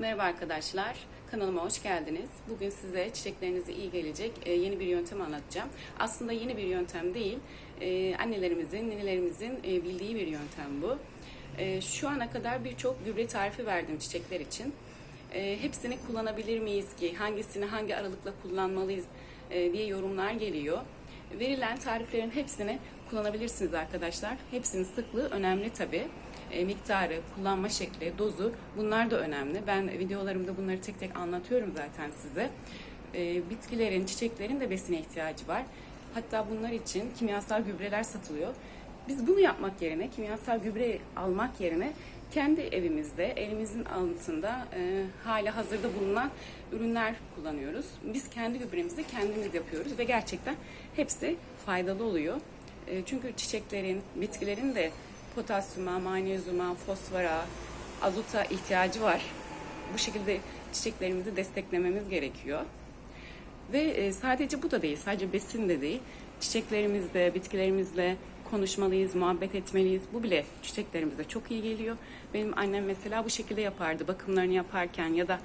Merhaba arkadaşlar, kanalıma hoş geldiniz. Bugün size çiçeklerinize iyi gelecek e, yeni bir yöntem anlatacağım. Aslında yeni bir yöntem değil, e, annelerimizin, ninelerimizin e, bildiği bir yöntem bu. Şu ana kadar birçok gübre tarifi verdim çiçekler için. Hepsini kullanabilir miyiz ki, hangisini hangi aralıkla kullanmalıyız diye yorumlar geliyor. Verilen tariflerin hepsini kullanabilirsiniz arkadaşlar. Hepsinin sıklığı önemli tabii. E, miktarı, kullanma şekli, dozu bunlar da önemli. Ben videolarımda bunları tek tek anlatıyorum zaten size. E, bitkilerin, çiçeklerin de besine ihtiyacı var. Hatta bunlar için kimyasal gübreler satılıyor. Biz bunu yapmak yerine, kimyasal gübre almak yerine kendi evimizde, elimizin altında e, hala hazırda bulunan ürünler kullanıyoruz. Biz kendi gübremizi kendimiz yapıyoruz ve gerçekten hepsi faydalı oluyor. E, çünkü çiçeklerin, bitkilerin de potasyuma, magnezyuma, fosfora, azota ihtiyacı var. Bu şekilde çiçeklerimizi desteklememiz gerekiyor. Ve e, sadece bu da değil, sadece besin de değil. Çiçeklerimizle, bitkilerimizle konuşmalıyız, muhabbet etmeliyiz. Bu bile çiçeklerimize çok iyi geliyor. Benim annem mesela bu şekilde yapardı. Bakımlarını yaparken ya da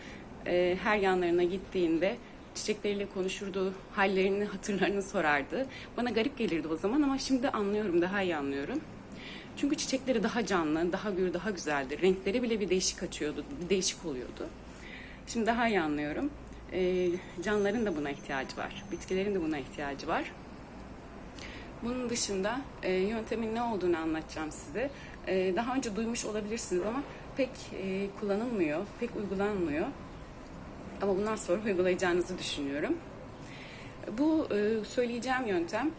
e, her yanlarına gittiğinde çiçekleriyle konuşurdu, hallerini, hatırlarını sorardı. Bana garip gelirdi o zaman ama şimdi anlıyorum, daha iyi anlıyorum. Çünkü çiçekleri daha canlı, daha gür, daha güzeldi. Renkleri bile bir değişik açıyordu, bir değişik oluyordu. Şimdi daha iyi anlıyorum. Ee, canlıların da buna ihtiyacı var. Bitkilerin de buna ihtiyacı var. Bunun dışında e, yöntemin ne olduğunu anlatacağım size. E, daha önce duymuş olabilirsiniz ama pek e, kullanılmıyor, pek uygulanmıyor. Ama bundan sonra uygulayacağınızı düşünüyorum. Bu e, söyleyeceğim yöntem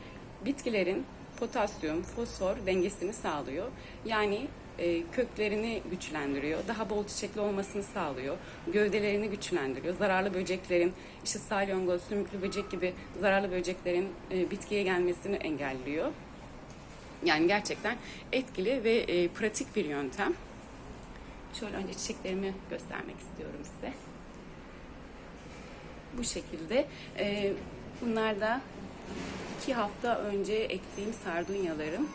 bitkilerin potasyum, fosfor dengesini sağlıyor. Yani e, köklerini güçlendiriyor, daha bol çiçekli olmasını sağlıyor, gövdelerini güçlendiriyor, zararlı böceklerin, işte salyangoz, sümüklü böcek gibi zararlı böceklerin e, bitkiye gelmesini engelliyor. Yani gerçekten etkili ve e, pratik bir yöntem. Şöyle önce çiçeklerimi göstermek istiyorum size. Bu şekilde. E, bunlar da iki hafta önce ektiğim sardunyalarım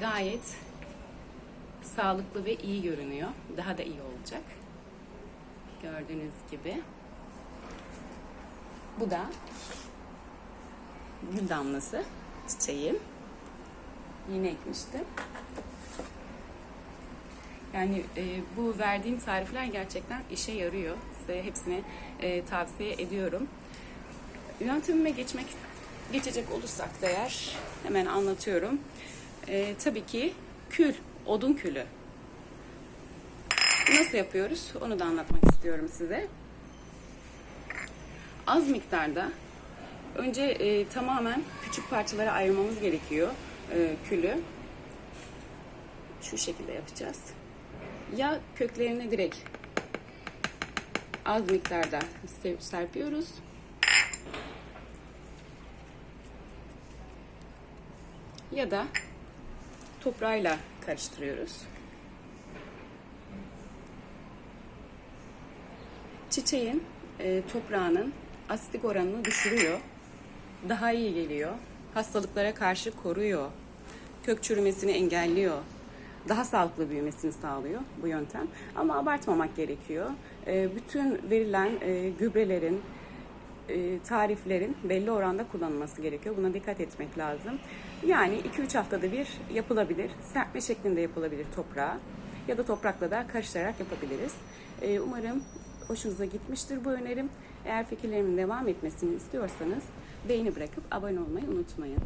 gayet sağlıklı ve iyi görünüyor. Daha da iyi olacak. Gördüğünüz gibi. Bu da gül damlası çiçeğim. Yeni ekmiştim. Yani e, bu verdiğim tarifler gerçekten işe yarıyor. Size hepsini e, tavsiye ediyorum. Yöntemime geçmek geçecek olursak da eğer hemen anlatıyorum. E, tabii ki kül, odun külü. Nasıl yapıyoruz? Onu da anlatmak istiyorum size. Az miktarda önce e, tamamen küçük parçalara ayırmamız gerekiyor e, külü. Şu şekilde yapacağız. Ya köklerini direkt az miktarda serpiyoruz ya da toprağıyla karıştırıyoruz. Çiçeğin e, toprağının asitik oranını düşürüyor. Daha iyi geliyor. Hastalıklara karşı koruyor. Kök çürümesini engelliyor. Daha sağlıklı büyümesini sağlıyor bu yöntem. Ama abartmamak gerekiyor. E, bütün verilen e, gübrelerin, tariflerin belli oranda kullanılması gerekiyor. Buna dikkat etmek lazım. Yani 2-3 haftada bir yapılabilir. Serpme şeklinde yapılabilir toprağa. Ya da toprakla da karıştırarak yapabiliriz. E, umarım hoşunuza gitmiştir bu önerim. Eğer fikirlerimin devam etmesini istiyorsanız beğeni bırakıp abone olmayı unutmayın.